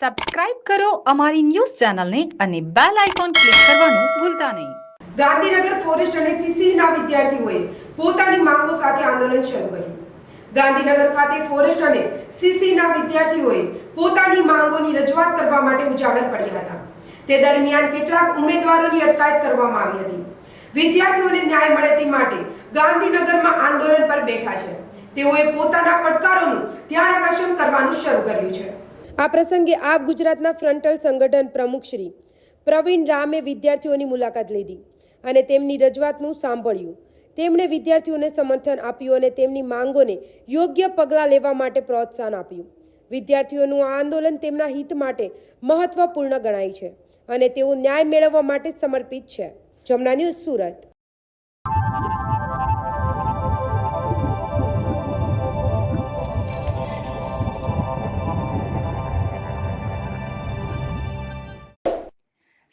Subscribe કરો અમારી news ચેનલને અને બેલ આઇકોન ક્લિક કરવાનું ભૂલતા નહીં. ગાંધીનગર ફોરેસ્ટ અને સીસીના વિદ્યાર્થીઓએ પોતાની માંગો સાથે આંદોલન શરૂ કર્યું. ગાંધીનગર ખાતે ફોરેસ્ટ અને સીસીના વિદ્યાર્થીઓએ પોતાની માંગોની રજૂઆત કરવા માટે ઉજાગર પડ્યા હતા. તે દરમિયાન કેટલાક ઉમેદવારોની અટકાયત કરવામાં આવી હતી. વિદ્યાર્થીઓને ન્યાય મળે તે માટે ગાંધીનગરમાં આંદોલન પર બેઠા છે. તેઓએ પોતાના પડકારોનું ધ્યાન આકર્ષણ કરવાનું શરૂ કર્યું છે. આ પ્રસંગે આપ ગુજરાતના ફ્રન્ટલ સંગઠન પ્રમુખ શ્રી પ્રવીણ રામે વિદ્યાર્થીઓની મુલાકાત લીધી અને તેમની રજૂઆતનું સાંભળ્યું. તેમણે વિદ્યાર્થીઓને સમર્થન આપ્યું અને તેમની માંગોને યોગ્ય પગલાં લેવા માટે પ્રોત્સાહન આપ્યું. વિદ્યાર્થીઓનું આ આંદોલન તેમના હિત માટે મહત્વપૂર્ણ ગણાય છે અને તેઓ ન્યાય મેળવવા માટે સમર્પિત છે. જમના ન્યૂઝ સુરત.